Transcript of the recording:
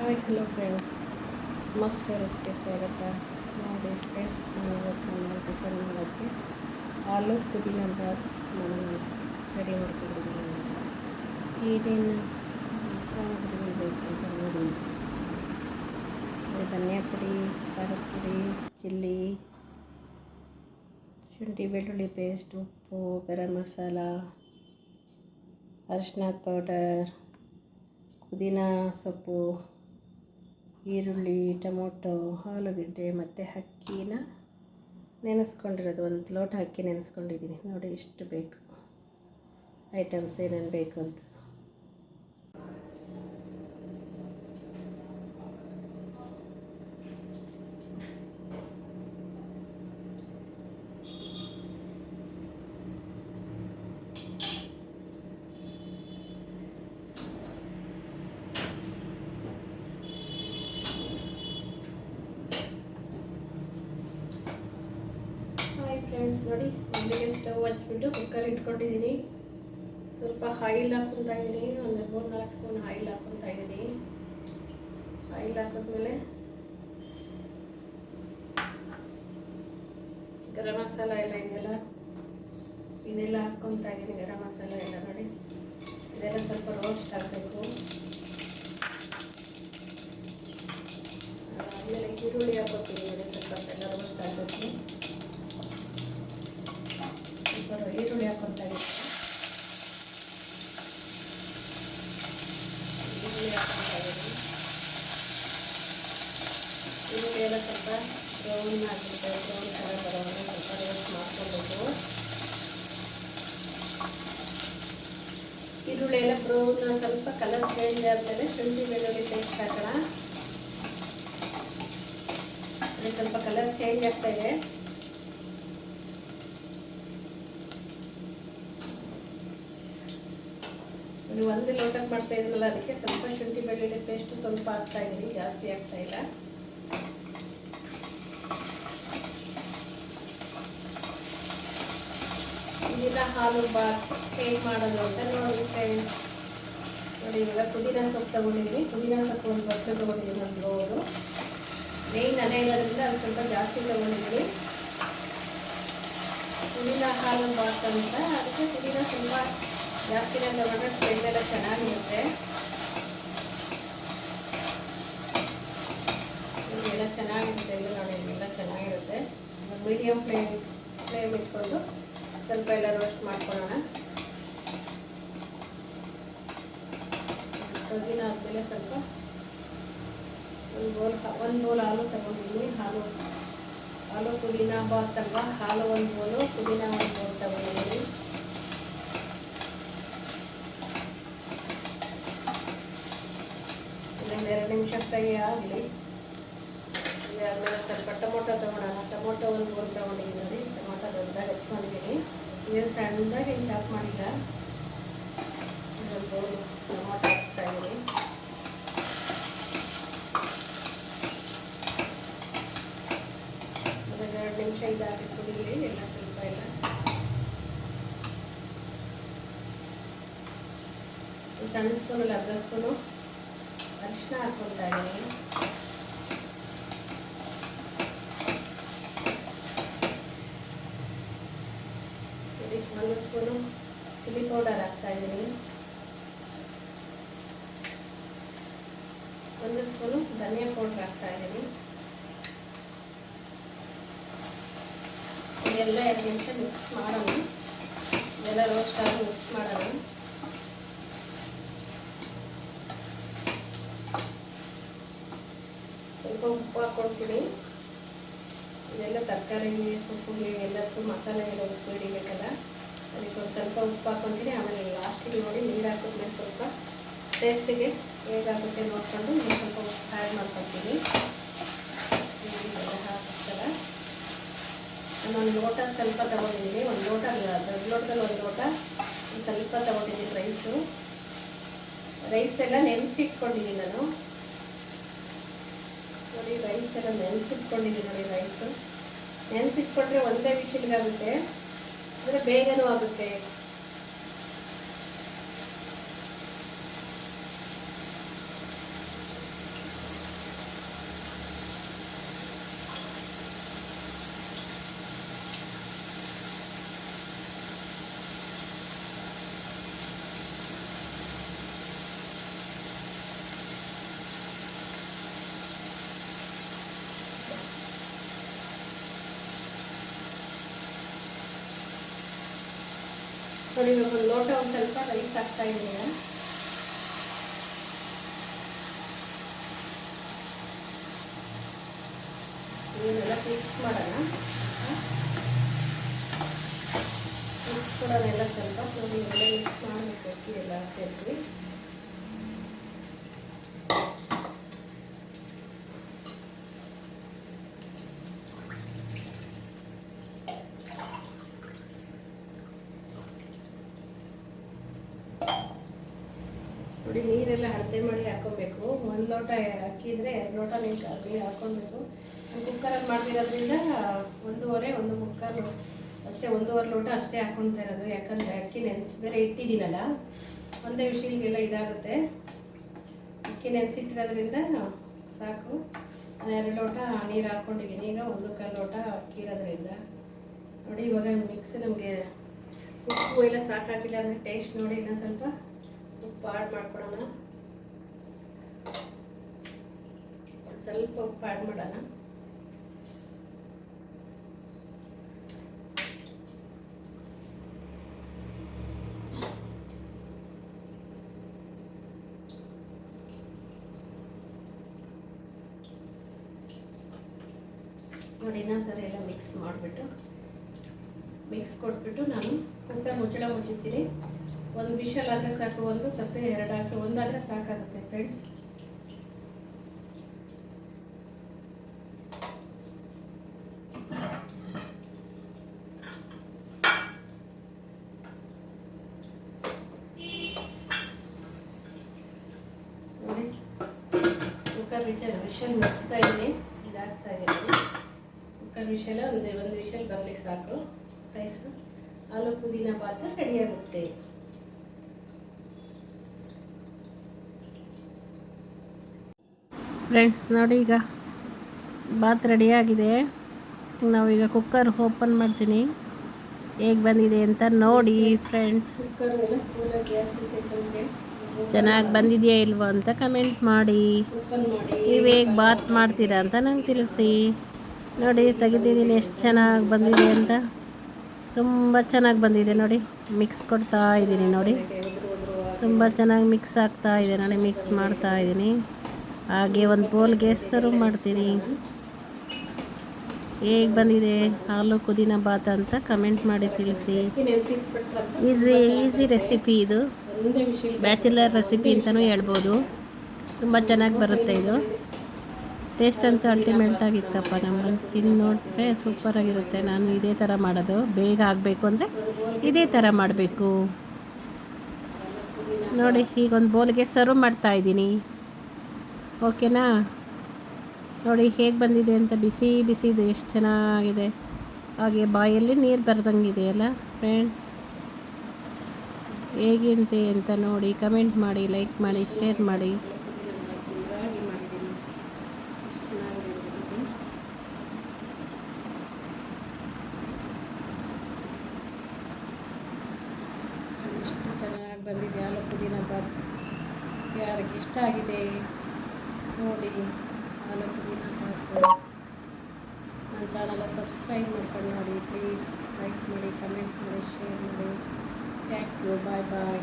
Hi hello friends ಮಸ್ತ್ recipe ಸ್ವಾಗತ. ನೋಡಿ ಫ್ರೆಂಡ್ಸ್ ನಾನು ಇವತ್ತು ನಾನು ಪ್ರಿಪೇರ್ ಮಾಡೋಕ್ಕೆ ಆಲೂ ಪುದೀನ ಬಾತ್ ನಾನು ರೆಡಿ ಮಾಡ್ಕೊಂಡಿದ್ದೀನಿ ಏನೇನು ಸಾಮಗ್ರಿಗಳು ಬೇಕು ಅಂತ ನೋಡಿ. ಧನಿಯಾ ಪುಡಿ, ಖಾರದ ಪುಡಿ, ಚಿಲ್ಲಿ, ಶುಂಠಿ ಬೆಳ್ಳುಳ್ಳಿ ಪೇಸ್ಟ್ ಉಪ್ಪು, ಗರಂ ಮಸಾಲ ಅರಿಶಿನ ಪೌಡರ್ ಪುದೀನ ಸೊಪ್ಪು. ಈರುಳ್ಳಿ, ಟೊಮೊಟೊ, ಆಲೂಗೆಡ್ಡೆ ಮತ್ತು ಅಕ್ಕಿನ ನೆನೆಸ್ಕೊಂಡಿರೋದು. ಒಂದು ಲೋಟ ಅಕ್ಕಿ ನೆನೆಸ್ಕೊಂಡಿದ್ದೀನಿ. ನೋಡಿ ಇಷ್ಟು ಬೇಕು. ಐಟಮ್ಸ್ ಏನೇನು ಬೇಕು ಅಂತ ಹಾಯ್ ಫ್ರೆಂಡ್ಸ್ ನೋಡಿ ಮೊದಲಿಗೆ ಸ್ಟವ್ ಹಚ್ಬಿಟ್ಟು ಕುಕ್ಕರ್ ಇಟ್ಕೊಂಡಿದ್ದೀನಿ. ಸ್ವಲ್ಪ ಆಯಿಲ್ ಹಾಕ್ಕೊತಾ ಇದ್ದೀನಿ. ಒಂದು ಮೂರು, ನಾಲ್ಕು ಸ್ಪೂನ್ ಆಯಿಲ್ ಹಾಕ್ಕೊತಾ ಇದ್ದೀನಿ. ಆಯಿಲ್ ಹಾಕಿದ್ಮೇಲೆ ಗರಂ ಮಸಾಲ ಎಲ್ಲ ಇದೆಯಲ್ಲ, ಇದೆಲ್ಲ ಹಾಕ್ಕೊತಾ ಇದ್ದೀನಿ ಗರಂ ಮಸಾಲ ಎಲ್ಲ ನೋಡಿ. ಇದೆಲ್ಲ ಸ್ವಲ್ಪ ರೋಸ್ಟ್ ಆಗಬೇಕು ಆಮೇಲೆ ಈರುಳ್ಳಿ ಹಾಕೋತೀನಿ ನೋಡಿ ಸ್ವಲ್ಪ ಎಲ್ಲ ರೋಸ್ಟ್ ಆಗಬೇಕು ಸ್ವಲ್ಪ ಈರುಳ್ಳಿ ಹಾಕ್ಕೊತಾ ಇದ್ದೀನಿ ಇದ್ದೀನಿ ಈರುಳ್ಳಿ ಸ್ವಲ್ಪ ಬ್ರೌನ್ ಆಗಿರುತ್ತೆ ಬ್ರೌನ್ ಥರ ಬರೋವಾಗ ಸ್ವಲ್ಪ ರೋಸ್ಟ್ ಮಾಡ್ಕೊಬೇಕು ಈರುಳ್ಳಿ ಎಲ್ಲ ಬ್ರೌನ್ ಸ್ವಲ್ಪ ಕಲರ್ ಚೇಂಜ್ ಆದಮೇಲೆ ಶುಂಠಿ ಬೆಳ್ಳುಳ್ಳಿ ಪೇಸ್ಟ್ ಹಾಕೋಣ ಇದು ಸ್ವಲ್ಪ ಕಲರ್ ಚೇಂಜ್ ಆಗ್ತಾ ಇದೆ. ಇದು ಒಂದೇ ಲೋಟಕ್ಕೆ ಮಾಡ್ತಾ ಇದ್ರಲ್ಲ, ಅದಕ್ಕೆ ಸ್ವಲ್ಪ ಶುಂಠಿ ಬೆಳ್ಳುಳ್ಳಿ ಪೇಸ್ಟ್ ಸ್ವಲ್ಪ ಹಾಕ್ತಾ ಇದ್ದೀನಿ ಜಾಸ್ತಿ ಆಗ್ತಾ ಇಲ್ಲ. ಇದನ್ನ ಹಾಲು ಬಾತ್ ಹೇಗೆ ಮಾಡೋದು ಅಂತ ನೋಡಿ ಫ್ರೆಂಡ್ಸ್ ನೋಡಿ, ಇವಾಗ ಪುದೀನ ಸೊಪ್ಪು ತಗೊಂಡಿದ್ದೀನಿ ಪುದೀನ ಸೊಪ್ಪು ಒಂದು ಬಚ್ಚ ತಗೊಂಡಿದ್ದೀನಿ ಒಂದು ಬೋರು ಮೇಯ್ನ್ ಅದೇ ಇರೋದ್ರಿಂದ ಅದು ಸ್ವಲ್ಪ ಜಾಸ್ತಿ ತಗೊಂಡಿದ್ದೀನಿ ಪುದೀನ ಹಾಲು ಬಾತ್ ಅಂತ, ಅದಕ್ಕೆ ಪುದೀನ ಸ್ವಲ್ಪ ಜಾಸ್ತಿನೇ ತಗೊಂಡ್ರೆ ಸ್ಮೆಲ್ ಎಲ್ಲ ಚೆನ್ನಾಗಿರುತ್ತೆ ಎಲ್ಲ ಚೆನ್ನಾಗಿರುತ್ತೆ ಎಲ್ಲ ನೋಡಿ, ಎಲ್ಲ ಚೆನ್ನಾಗಿರುತ್ತೆ. ಮೀಡಿಯಮ್ ಫ್ಲೇಮ್ ಫ್ಲೇಮ್ ಇಟ್ಕೊಂಡು ಸ್ವಲ್ಪ ಎಲ್ಲ ರೋಸ್ಟ್ ಮಾಡ್ಕೊಳ್ಳೋಣ. ಕದಿನ ಆದಮೇಲೆ ಸ್ವಲ್ಪ ಒಂದು ಬೋಲ್ ಒಂದು ಬೋಲ್ ಹಾಲು ತಗೊಂಡಿದ್ದೀನಿ. ಹಾಲು ಹಾಲು ಪುದೀನ ಬಾತ್ ಅಲ್ವಾ? ಹಾಲು ಒಂದು ಬೋಲು, ಪುದೀನ ಒಂದು ಬೋಲ್ ತಗೊಂಡಿದ್ದೀನಿ ಇನ್ನೊಂದು ಎರಡು ನಿಮಿಷ ಫ್ರೈ ಆಗಲಿ ಆದಮೇಲೆ ಸ್ವಲ್ಪ ಟೊಮೊಟೊ ತೊಗೊಳೋಣ ಟೊಮೊಟೊ ಒಂದು ಬೋಲ್ ತೊಗೊಂಡಿದ್ದೀನಿ ನೋಡಿ ಟೊಮೊಟೊ ದೊಡ್ಡದಾಗಿ ಹಚ್ಕೊಂಡಿದ್ದೀನಿ ಇದನ್ನು ಸಣ್ಣದಾಗಿ ಏನು ಚಾಪ್ ಮಾಡಿಲ್ಲ ಒಂದು ಬೋಲ್ ಟೊಮೊಟೊ ಹಾಕ್ತಾ ಇದ್ದೀನಿ ಒಂದು ಎರಡು ನಿಮಿಷ ಇದಾಗಿ ಕುಡೀಲಿ ಎಲ್ಲ ಸ್ವಲ್ಪ ಎಲ್ಲ ಈ ಸಣ್ಣ ಸ್ಪೂನಲ್ಲಿ ಅರ್ಧ ಸ್ಪೂನು ಅರಿಶಿನ ಹಾಕ್ಕೊತಾ ಇದ್ದೀನಿ. ಒಂದು ಸ್ಪೂನು ಚಿಲ್ಲಿ ಪೌಡರ್ ಹಾಕ್ತಾ ಇದ್ದೀನಿ. ಒಂದು ಸ್ಪೂನು ಧನಿಯಾ ಪೌಡರ್ ಹಾಕ್ತಾ ಇದ್ದೀನಿ. ಇದೆಲ್ಲ ಎರಡು ನಿಮಿಷ ಮಿಕ್ಸ್ ಮಾಡೋಣ. ಎಲ್ಲ ರೋಸ್ಟ್ ಆಗಿ ಮಿಕ್ಸ್ ಮಾಡೋಣ. ಸ್ವಲ್ಪ ಉಪ್ಪು ಹಾಕ್ಕೊಳ್ತೀನಿ ಇದೆಲ್ಲ ತರಕಾರಿಗೆ ಸೊಪ್ಪಿಗೆ ಎಲ್ಲದಕ್ಕೂ ಎಲ್ಲ ಉಪ್ಪು ಹಿಡಿಬೇಕಲ್ಲ. ಅದಕ್ಕೆ ಒಂದು ಸ್ವಲ್ಪ ಉಪ್ಪು ಹಾಕ್ಕೊತೀನಿ ಆಮೇಲೆ ಲಾಸ್ಟಿಗೆ ನೋಡಿ ನೀರು ಹಾಕಿದ್ಮೇಲೆ ಸ್ವಲ್ಪ ಟೇಸ್ಟಿಗೆ ಹೇಗಾಗುತ್ತೆ ನೋಡ್ಕೊಂಡು ನೀವು ಸ್ವಲ್ಪ ಉಪ್ಪು ಆ್ಯಡ್ ಮಾಡ್ಕೊತೀನಿ ಹಾಕಿಸ್ತಾರ ನಾನೊಂದು ಲೋಟ ಸ್ವಲ್ಪ ತಗೊಂಡಿದ್ದೀನಿ. ಒಂದು ಲೋಟ ದೊಡ್ಡ ಲೋಟದಲ್ಲಿ ಒಂದು ಲೋಟ ಸ್ವಲ್ಪ ತಗೊಂಡಿದ್ದೀನಿ ರೈಸು ರೈಸ್ ಎಲ್ಲ ನೆನೆಸಿಟ್ಕೊಂಡಿದ್ದೀನಿ ನಾನು. ನೋಡಿ ರೈಸ್ ಎಲ್ಲ ನೆನೆಸಿಟ್ಕೊಂಡಿದ್ದೀನಿ ನೋಡಿ ರೈಸು ನೆನೆಸಿಟ್ಕೊಂಡ್ರೆ ಒಂದೇ ವಿಷಲ್ಗಾಗುತ್ತೆ ಅಂದರೆ ಬೇಗನೂ ಆಗುತ್ತೆ. ನೋಡಿ, ಇವಾಗ ಲೋಟ ಒಂದು ಸ್ವಲ್ಪ ರೈಸ್ ಹಾಕ್ತಾ ಇದ್ದೀನಿ. ಇದನ್ನೆಲ್ಲ ಮಿಕ್ಸ್ ಮಾಡೋಣ. ಮಿಕ್ಸ್ ಕೊಡೋದೆಲ್ಲ ಸ್ವಲ್ಪ ನೋಡಿ ಮಿಕ್ಸ್ ಮಾಡಬೇಕು ಎಲ್ಲ ಸೇರಿಸಿ ನೋಡಿ ನೀರೆಲ್ಲ ಅಳತೆ ಮಾಡಿ ಹಾಕೊಬೇಕು ಒಂದು ಲೋಟ ಅಕ್ಕಿ ಇದ್ರೆ ಎರಡು ಲೋಟ ನೀರು ಅಕ್ಕಿ ಹಾಕೊಬೇಕು ಕುಕ್ಕರಲ್ಲಿ ಮಾಡ್ತಿರೋದ್ರಿಂದ ಒಂದೂವರೆ, ಒಂದು ಮುಕ್ಕಾಲು, ಅಷ್ಟೇ ಒಂದೂವರೆ ಲೋಟ ಅಷ್ಟೇ ಹಾಕ್ಕೊಳ್ತಾ ಇರೋದು. ಯಾಕಂದರೆ ಅಕ್ಕಿ ನೆನೆಸಿ, ಬೇರೆ ಇಟ್ಟಿದ್ದೀನಲ್ಲ, ಒಂದೇ ವಿಷಯಗಳಿಗೆಲ್ಲ ಇದಾಗುತ್ತೆ. ಅಕ್ಕಿ ನೆನೆಸಿಟ್ಟಿರೋದ್ರಿಂದ ಸಾಕು. ಎರಡು ಲೋಟ ನೀರು ಹಾಕ್ಕೊಂಡಿದ್ದೀನಿ. ಈಗ ಒಂದು ಕಾಲು ಲೋಟ ಅಕ್ಕಿ ಇರೋದ್ರಿಂದ. ನೋಡಿ, ಇವಾಗ ಮಿಕ್ಸ್ ನಮಗೆ ಉಪ್ಪು ಎಲ್ಲ ಸಾಕಾಗಿಲ್ಲ ಅಂದರೆ ಟೇಸ್ಟ್ ನೋಡಿ ಇನ್ನೊಂದು ಸ್ವಲ್ಪ ಉಪ್ಪು ಆಡ್ ಮಾಡ್ಕೊಳೋಣ ಒಂದ್ ಸ್ವಲ್ಪ ಉಪ್ಪು ಆ್ಯಡ್ ಮಾಡೋಣ ನೋಡಿ, ಇನ್ನೊಂದ್ಸರಿ ಎಲ್ಲ ಮಿಕ್ಸ್ ಮಾಡಿಬಿಟ್ಟು ಮಿಕ್ಸ್ ಕೊಟ್ಬಿಟ್ಟು ನಾನು ಅಂತ ಮುಚ್ಚಳ ಮುಚ್ಚಿರ್ತೀನಿ ಒಂದು ವಿಷಲ್ ಆದರೆ ಸಾಕು, ಒಂದು ತಪ್ಪೆ ಎರಡು ಹಾಕಿ ಒಂದಾದರೆ ಸಾಕಾಗುತ್ತೆ ಫ್ರೆಂಡ್ಸ್ ನೋಡಿ ಕುಕ್ಕರ್ ವಿಷಲ್ ವಿಷಲ್ ಮುಚ್ತಾ ಇದ್ದೀನಿ. ಇದಾಗ್ತಾ ಇದೆ. ನೋಡಿ ಕುಕ್ಕರ್ ವಿಷಲ್ ಒಂದೇ ಒಂದು ವಿಷಲ್ ಬರ್ಲಿಕ್ಕೆ ಸಾಕು. ರೈಸ್ ಆಲೂ ಪುದೀನ ಪಾತ್ರ ರೆಡಿಯಾಗುತ್ತೆ ಫ್ರೆಂಡ್ಸ್ ನೋಡಿ ಈಗ ಬಾತ್ ರೆಡಿಯಾಗಿದೆ ನಾವೀಗ ಕುಕ್ಕರ್ ಓಪನ್ ಮಾಡ್ತೀನಿ. ಹೇಗೆ ಬಂದಿದೆ ಅಂತ ನೋಡಿ ಫ್ರೆಂಡ್ಸ್ ಚೆನ್ನಾಗಿ ಬಂದಿದೆಯಾ ಇಲ್ವೋ ಅಂತ ಕಮೆಂಟ್ ಮಾಡಿ. ನೀವು ಹೇಗೆ ಬಾತ್ ಮಾಡ್ತೀರಾ ಅಂತ ನಂಗೆ ತಿಳಿಸಿ. ನೋಡಿ, ತೆಗೆದಿದ್ದೀನಿ ಎಷ್ಟು ಚೆನ್ನಾಗಿ ಬಂದಿದೆ ಅಂತ. ತುಂಬ ಚೆನ್ನಾಗಿ ಬಂದಿದೆ ನೋಡಿ ಮಿಕ್ಸ್ ಕೊಡ್ತಾ ಇದ್ದೀನಿ ನೋಡಿ. ತುಂಬ ಚೆನ್ನಾಗಿ ಮಿಕ್ಸ್ ಆಗ್ತಾ ಇದೆ ನಾನು ಮಿಕ್ಸ್ ಮಾಡ್ತಾ ಇದ್ದೀನಿ. ಹಾಗೆ ಒಂದು ಬೋಲ್ಗೆ ಸರ್ವ್ ಮಾಡ್ತೀನಿ. ಹೇಗೆ ಬಂದಿದೆ? ಹಾಲು ಕುದಿನ ಬಾತ್ ಅಂತ ಕಮೆಂಟ್ ಮಾಡಿ ತಿಳಿಸಿ. ಈಸಿ ಈಸಿ ರೆಸಿಪಿ ಇದು. ಬ್ಯಾಚುಲರ್ ರೆಸಿಪಿ ಅಂತಲೂ ಹೇಳ್ಬೋದು. ತುಂಬ ಚೆನ್ನಾಗಿ ಬರುತ್ತೆ ಇದು. ಟೇಸ್ಟ್ ಅಂತೂ ಅಲ್ಟಿಮೇಟ್ ಆಗಿತ್ತಪ್ಪ ನಮ್ಮಂತ ತಿಂದು ನೋಡಿದ್ರೆ ಸೂಪರಾಗಿರುತ್ತೆ ನಾನು ಇದೇ ಥರ ಮಾಡೋದು. ಬೇಗ ಆಗಬೇಕು ಅಂದರೆ ಇದೇ ಥರ ಮಾಡಬೇಕು. ನೋಡಿ ಈಗ ಒಂದು ಬೌಲ್ಗೆ ಸರ್ವ್ ಮಾಡ್ತಾ ಇದ್ದೀನಿ. ಓಕೆನಾ ನೋಡಿ ಹೇಗೆ ಬಂದಿದೆ ಅಂತ ಬಿಸಿ ಬಿಸಿ ಇದೆ ಎಷ್ಟು ಚೆನ್ನಾಗಿದೆ. ಹಾಗೆ ಬಾಯಲ್ಲಿ ನೀರು ಬರ್ದಂಗಿದೆಯಲ್ಲ ಫ್ರೆಂಡ್ಸ್ ಹೇಗಿಂತೆ ಅಂತ ನೋಡಿ ಕಮೆಂಟ್ ಮಾಡಿ ಲೈಕ್ ಮಾಡಿ ಶೇರ್ ಮಾಡಿ. ಎಷ್ಟು ಚೆನ್ನಾಗಿ ಬಂದಿದೆ ಆಲೂ ಪುದೀನ ಬಾತ್. ಯಾರಿಗೆ ಇಷ್ಟ ಆಗಿದೆ ನೋಡಿ. ಹಾಲು ಪುದೀನ ಬಾತ್ ನನ್ನ ಚಾನಲ ಸಬ್ಸ್ಕ್ರೈಬ್ ಮಾಡ್ಕೊಂಡು ನೋಡಿ ಪ್ಲೀಸ್ ಲೈಕ್ ಮಾಡಿ ಕಮೆಂಟ್ ಮಾಡಿ ಶೇರ್ ಮಾಡಿ. Thank you bye bye